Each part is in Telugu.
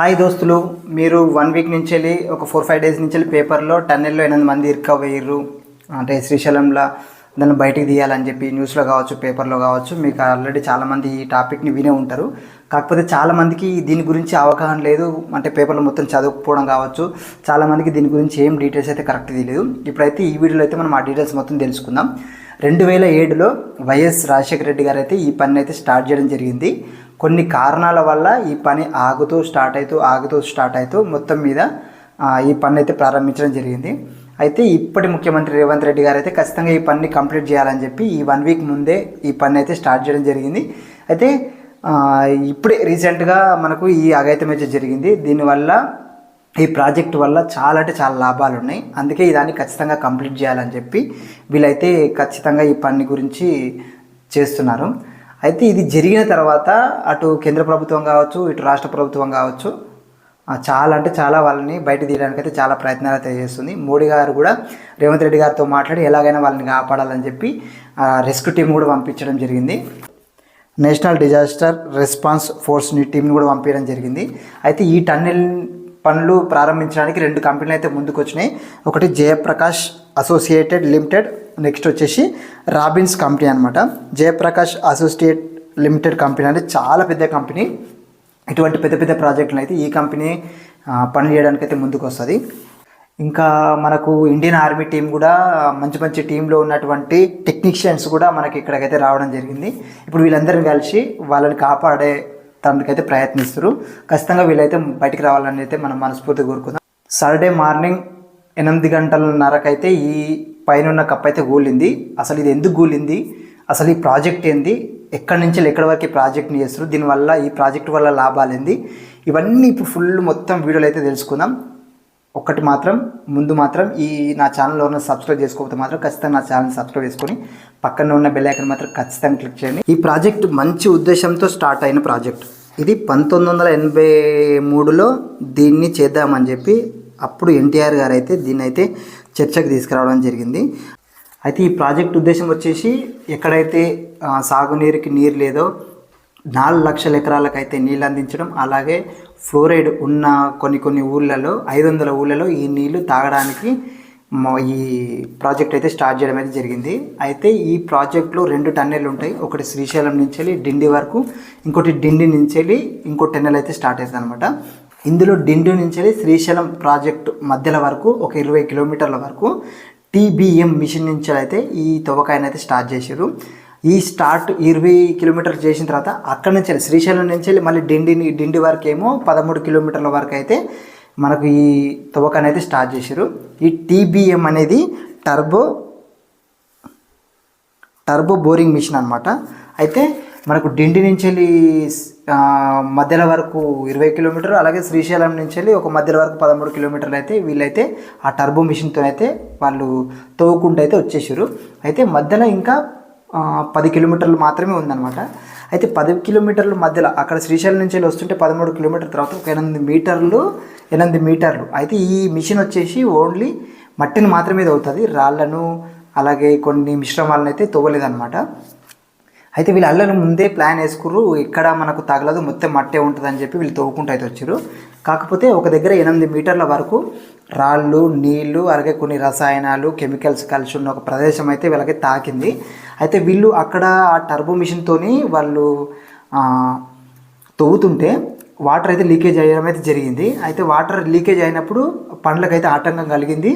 హాయ్ దోస్తులు మీరు వన్ వీక్ నుంచి వెళ్ళి ఒక ఫోర్ ఫైవ్ డేస్ నుంచి వెళ్ళి పేపర్లో టన్నెల్లో ఎనిమిది మంది ఇరుక్కవయ్యారు అంటే శ్రీశైలంలో దాన్ని బయటికి తీయాలని చెప్పి న్యూస్లో కావచ్చు పేపర్లో కావచ్చు మీకు ఆల్రెడీ చాలామంది ఈ టాపిక్ని వినే ఉంటారు. కాకపోతే చాలామందికి దీని గురించి అవగాహన లేదు. అంటే పేపర్లో మొత్తం చదువుకోవడం కావచ్చు. చాలామందికి దీని గురించి ఏం డీటెయిల్స్ అయితే కరెక్ట్ తెలియదు ఇప్పుడైతే ఈ వీడియోలో అయితే మనం ఆ డీటెయిల్స్ మొత్తం తెలుసుకుందాం. రెండు వేల ఏడులో వైఎస్ రాజశేఖర రెడ్డి గారు అయితే ఈ పని అయితే స్టార్ట్ చేయడం జరిగింది. కొన్ని కారణాల వల్ల ఈ పని ఆగుతూ స్టార్ట్ అవుతూ ఆగుతూ స్టార్ట్ అవుతూ మొత్తం మీద ఈ పని అయితే ప్రారంభించడం జరిగింది. అయితే ఇప్పటి ముఖ్యమంత్రి రేవంత్ రెడ్డి గారు అయితే ఖచ్చితంగా ఈ పనిని కంప్లీట్ చేయాలని చెప్పి ఈ వన్ వీక్ ముందే ఈ పని అయితే స్టార్ట్ చేయడం జరిగింది. అయితే ఇప్పుడే రీసెంట్గా మనకు ఈ అగైతం అయితే జరిగింది. దీనివల్ల ఈ ప్రాజెక్ట్ వల్ల చాలా అంటే చాలా లాభాలు ఉన్నాయి అందుకే ఈ దాన్ని ఖచ్చితంగా కంప్లీట్ చేయాలని చెప్పి వీళ్ళైతే ఖచ్చితంగా ఈ పని గురించి చేస్తున్నారు. అయితే ఇది జరిగిన తర్వాత అటు కేంద్ర ప్రభుత్వం కావచ్చు ఇటు రాష్ట్ర ప్రభుత్వం కావచ్చు చాలా అంటే చాలా వాళ్ళని బయట తీయడానికి అయితే చాలా ప్రయత్నాలు అయితే చేస్తుంది. మోడీ గారు కూడా రేవంత్ రెడ్డి గారితో మాట్లాడి ఎలాగైనా వాళ్ళని కాపాడాలని చెప్పి రెస్క్యూ టీం కూడా పంపించడం జరిగింది. నేషనల్ డిజాస్టర్ రెస్పాన్స్ ఫోర్స్ని టీంని కూడా పంపించడం జరిగింది. అయితే ఈ టన్నెల్ పనులు ప్రారంభించడానికి రెండు కంపెనీలు అయితే ముందుకు వచ్చినాయి ఒకటి జయప్రకాష్ అసోసియేటెడ్ లిమిటెడ్ నెక్స్ట్ వచ్చేసి రాబిన్స్ కంపెనీ అనమాట జయప్రకాష్ అసోసియేట్ లిమిటెడ్ కంపెనీ అంటే చాలా పెద్ద కంపెనీ. ఇటువంటి పెద్ద పెద్ద ప్రాజెక్టులు అయితే ఈ కంపెనీ పనులు పని చేయడానికి అయితే ముందుకు వస్తుంది ఇంకా మనకు ఇండియన్ ఆర్మీ టీం కూడా మంచి మంచి టీంలో ఉన్నటువంటి టెక్నీషియన్స్ కూడా మనకి ఇక్కడికైతే రావడం జరిగింది. ఇప్పుడు వీళ్ళందరిని కలిసి వాళ్ళని కాపాడే దానికైతే ప్రయత్నిస్తారు. ఖచ్చితంగా వీళ్ళైతే బయటికి రావాలని అయితే మనం మనస్ఫూర్తిగా కోరుకుందాం సాటర్డే మార్నింగ్ ఎనిమిది గంటలన్నరకైతే ఈ పైన ఉన్న కప్ అయితే గూలింది అసలు ఇది ఎందుకు గూలింది అసలు ఈ ప్రాజెక్ట్ ఏంది? ఎక్కడి నుంచి ఎక్కడి వరకు ఈ ప్రాజెక్ట్ని చేస్తారు దీనివల్ల ఈ ప్రాజెక్ట్ వల్ల లాభాలు ఏంది? ఇవన్నీ ఇప్పుడు ఫుల్ మొత్తం వీడియోలు అయితే తెలుసుకుందాం. ఒక్కటి మాత్రం ముందు మాత్రం ఈ నా ఛానల్లో ఉన్న సబ్స్క్రైబ్ చేసుకోకపోతే మాత్రం ఖచ్చితంగా నా ఛానల్ సబ్స్క్రైబ్ చేసుకొని పక్కన ఉన్న బెల్ ఐకన్ మాత్రం ఖచ్చితంగా క్లిక్ చేయండి. ఈ ప్రాజెక్ట్ మంచి ఉద్దేశంతో స్టార్ట్ అయిన ప్రాజెక్ట్ ఇది పంతొమ్మిది వందల ఎనభై మూడులో దీన్ని చేద్దామని చెప్పి అప్పుడు ఎన్టీఆర్ గారు అయితే దీన్ని అయితే చర్చకు తీసుకురావడం జరిగింది. అయితే ఈ ప్రాజెక్ట్ ఉద్దేశం వచ్చేసి ఎక్కడైతే సాగునీరుకి నీరు లేదో నాలుగు లక్షల ఎకరాలకైతే నీళ్ళు అందించడం అలాగే ఫ్లోరైడ్ ఉన్న కొన్ని కొన్ని ఊళ్ళలో ఐదు వందల ఊళ్ళలో ఈ నీళ్ళు తాగడానికి ఈ ప్రాజెక్ట్ అయితే స్టార్ట్ చేయడం అయితే జరిగింది. అయితే ఈ ప్రాజెక్ట్లో రెండు టన్నెలు ఉంటాయి. ఒకటి శ్రీశైలం నుంచి వెళ్ళి డిండి వరకు ఇంకోటి డిండి నుంచి వెళ్ళి ఇంకో టన్నెల్ అయితే స్టార్ట్ అవుతుంది అనమాట ఇందులో డిండి నుంచి వెళ్ళి శ్రీశైలం ప్రాజెక్ట్ మధ్యల వరకు ఒక ఇరవై కిలోమీటర్ల వరకు టీబీఎం మిషన్ నుంచి అయితే ఈ తవ్వకాయనైతే స్టార్ట్ చేశారు. ఈ స్టార్ట్ ఇరవై కిలోమీటర్లు చేసిన తర్వాత అక్కడ నుంచి వెళ్ళి శ్రీశైలం నుంచి వెళ్ళి మళ్ళీ డిండిని డిండి వరకు ఏమో పదమూడు కిలోమీటర్ల వరకు అయితే మనకు ఈ తవ్వకాన్ని అనేది స్టార్ట్ చేశారు. ఈ టీబీఎం అనేది టర్బో టర్బో బోరింగ్ మిషన్ అనమాట అయితే మనకు డిండి నుంచి వెళ్ళి మధ్యలో వరకు ఇరవై కిలోమీటర్లు అలాగే శ్రీశైలం నుంచి వెళ్ళి ఒక మధ్యలో వరకు పదమూడు కిలోమీటర్లు అయితే వీళ్ళైతే ఆ టర్బో మిషన్తో అయితే వాళ్ళు తవ్వుకుంటూ అయితే వచ్చేసారు అయితే మధ్యలో ఇంకా పది కిలోమీటర్లు మాత్రమే ఉందన్నమాట. అయితే పది కిలోమీటర్ల మధ్యలో అక్కడ శ్రీశైలం నుంచి వెళ్ళి వస్తుంటే పదమూడు కిలోమీటర్ తర్వాత ఒక ఎనిమిది మీటర్లు ఎనిమిది మీటర్లు. అయితే ఈ మిషన్ వచ్చేసి ఓన్లీ మట్టిని మాత్రమే తవ్వుతుంది రాళ్ళను అలాగే కొన్ని మిశ్రమాలను అయితే తవ్వలేదన్నమాట. అయితే వీళ్ళు అల్లలు ముందే ప్లాన్ వేసుకుర్రు ఇక్కడ మనకు తగలదు మొత్తం మట్టే ఉంటుందని చెప్పి వీళ్ళు తవ్వుకుంటూ అయితే వచ్చారు. కాకపోతే ఒక దగ్గర ఎనిమిది మీటర్ల వరకు రాళ్ళు నీళ్ళు అలాగే కొన్ని రసాయనాలు కెమికల్స్ కలిసి ఉన్న ఒక ప్రదేశం అయితే వీళ్ళకి తాకింది. అయితే వీళ్ళు అక్కడ ఆ టర్బో మిషన్తోని వాళ్ళు తవ్వుతుంటే వాటర్ అయితే లీకేజ్ అయ్యడం అయితే జరిగింది. అయితే వాటర్ లీకేజ్ అయినప్పుడు పండ్లకైతే ఆటంకం కలిగింది.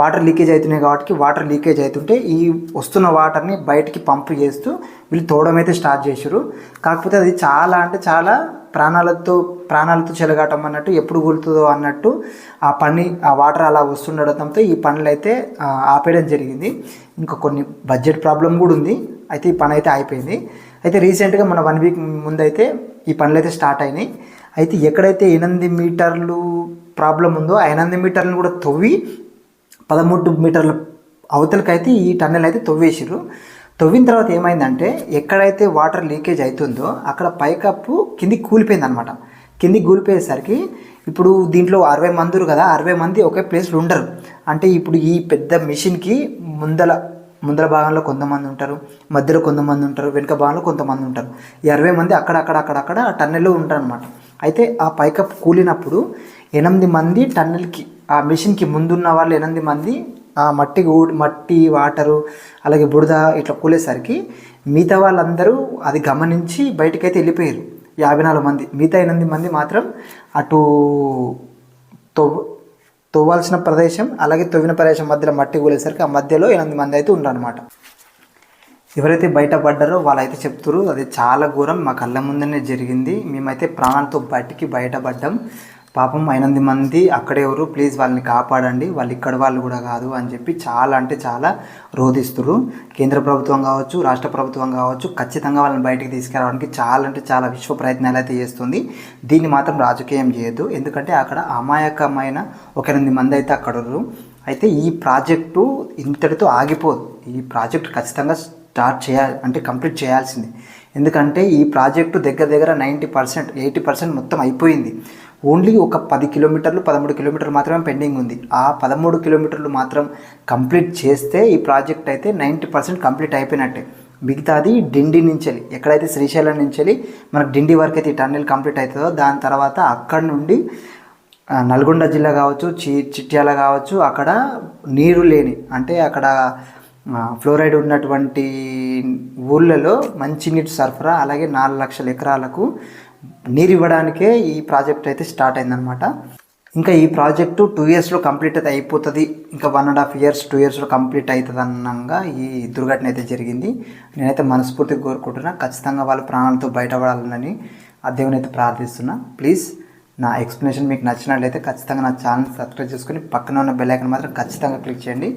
వాటర్ లీకేజ్ అవుతున్నాయి కాబట్టి వాటర్ లీకేజ్ అవుతుంటే ఈ వస్తున్న వాటర్ని బయటికి పంప్ చేస్తూ వీళ్ళు తోడమైతే అయితే స్టార్ట్ చేశారు. కాకపోతే అది చాలా అంటే చాలా ప్రాణాలతో ప్రాణాలతో చెలగాటం అన్నట్టు ఎప్పుడు కూలుతుందో అన్నట్టు ఆ పని ఆ వాటర్ అలా వస్తుండటంతో ఈ పనులు అయితే ఆపేయడం జరిగింది. ఇంకా కొన్ని బడ్జెట్ ప్రాబ్లం కూడా ఉంది. అయితే ఈ పని అయితే అయిపోయింది. అయితే రీసెంట్గా మన వన్ వీక్ ముందైతే ఈ పనులు అయితే స్టార్ట్ అయినాయి. అయితే ఎక్కడైతే ఎనిమిది మీటర్లు ప్రాబ్లం ఉందో ఆ ఎనిమిది మీటర్లను కూడా తవ్వి పదమూడు మీటర్ల అవతలకైతే ఈ టన్నెల్ అయితే తవ్వేసిర్రు. తవ్విన తర్వాత ఏమైందంటే ఎక్కడైతే వాటర్ లీకేజ్ అవుతుందో అక్కడ పైకప్పు కిందికి కూలిపోయింది అనమాట కిందికి కూలిపోయేసరికి ఇప్పుడు దీంట్లో అరవై మంది కదా అరవై మంది ఒకే ప్లేస్లో ఉండరు. అంటే ఇప్పుడు ఈ పెద్ద మిషన్కి ముందల ముందర భాగంలో కొంతమంది ఉంటారు మధ్యలో కొంతమంది ఉంటారు వెనుక భాగంలో కొంతమంది ఉంటారు. ఈ అరవై మంది అక్కడ అక్కడ అక్కడ టన్నెల్లో ఉంటారు అనమాట అయితే ఆ పైకప్పు కూలినప్పుడు ఎనిమిది మంది టన్నెల్కి ఆ మిషన్కి ముందున్న వాళ్ళు ఎనిమిది మంది ఆ మట్టి ఊడి మట్టి వాటరు అలాగే బురద ఇట్లా కూలేసరికి మిగతా వాళ్ళందరూ అది గమనించి బయటకైతే వెళ్ళిపోయారు. యాభై నాలుగు మంది. మిగతా ఎనిమిది మంది మాత్రం అటు తవ్వు తవ్వాల్సిన ప్రదేశం అలాగే తవ్విన ప్రదేశం మధ్యలో మట్టి కూలేసరికి ఆ మధ్యలో ఎనిమిది మంది అయితే ఉన్నారనమాట ఎవరైతే బయటపడ్డారో వాళ్ళైతే చెప్తారు అది చాలా ఘోరం మా కళ్ళ ముందనే జరిగింది. మేమైతే ప్రాణాలతో బయటికి బయటపడ్డాం. పాపం ఎనిమిది మంది అక్కడే ఎవరు ప్లీజ్ వాళ్ళని కాపాడండి వాళ్ళు ఇక్కడ వాళ్ళు కూడా కాదు అని చెప్పి చాలా అంటే చాలా రోధిస్తున్నారు కేంద్ర ప్రభుత్వం కావచ్చు రాష్ట్ర ప్రభుత్వం కావచ్చు ఖచ్చితంగా వాళ్ళని బయటికి తీసుకురావడానికి చాలా అంటే చాలా విశ్వ ప్రయత్నాలు అయితే చేస్తుంది. దీన్ని మాత్రం రాజకీయం చేయొద్దు. ఎందుకంటే అక్కడ అమాయకమైన ఒక ఎనిమిది మంది అయితే అక్కడ అయితే ఈ ప్రాజెక్టు ఇంతటితో ఆగిపోదు. ఈ ప్రాజెక్ట్ ఖచ్చితంగా స్టార్ట్ చేయాలి అంటే కంప్లీట్ చేయాల్సింది. ఎందుకంటే ఈ ప్రాజెక్టు దగ్గర దగ్గర నైంటీ పర్సెంట్ ఎయిటీ పర్సెంట్ మొత్తం అయిపోయింది. ఓన్లీ ఒక పది కిలోమీటర్లు పదమూడు కిలోమీటర్లు మాత్రమే పెండింగ్ ఉంది. ఆ పదమూడు కిలోమీటర్లు మాత్రం కంప్లీట్ చేస్తే ఈ ప్రాజెక్ట్ అయితే నైంటీ పర్సెంట్ కంప్లీట్ అయిపోయినట్టే. మిగతాది డిండి నుంచి ఎక్కడైతే శ్రీశైలం నుంచి మనకు డిండి వరకు అయితే ఈ టన్నెల్ కంప్లీట్ అవుతుందో దాని తర్వాత అక్కడ నుండి నల్గొండ జిల్లా కావచ్చు చి చిట్యాల కావచ్చు అక్కడ నీరు లేని అంటే అక్కడ ఫ్లోరైడ్ ఉన్నటువంటి ఊళ్ళలో మంచినీటి సరఫరా అలాగే నాలుగు లక్షల ఎకరాలకు నీరు ఇవ్వడానికే ఈ ప్రాజెక్ట్ అయితే స్టార్ట్ అయిందనమాట ఇంకా ఈ ప్రాజెక్టు టూ ఇయర్స్లో కంప్లీట్ అయితే అయిపోతుంది. ఇంకా one and half years two ఇయర్స్లో కంప్లీట్ అవుతుంది అన్నంగా ఈ దుర్ఘటన అయితే జరిగింది. నేనైతే మనస్ఫూర్తిగా కోరుకుంటున్నా ఖచ్చితంగా వాళ్ళ ప్రాణాలతో బయటపడాలని ఆ దేవుని అయితే ప్రార్థిస్తున్నా. ప్లీజ్ నా ఎక్స్ప్లెనేషన్ మీకు నచ్చినట్లయితే ఖచ్చితంగా నా ఛానల్ సబ్స్క్రైబ్ చేసుకొని పక్కన ఉన్న బెల్ ఐకన్ మాత్రం ఖచ్చితంగా క్లిక్ చేయండి.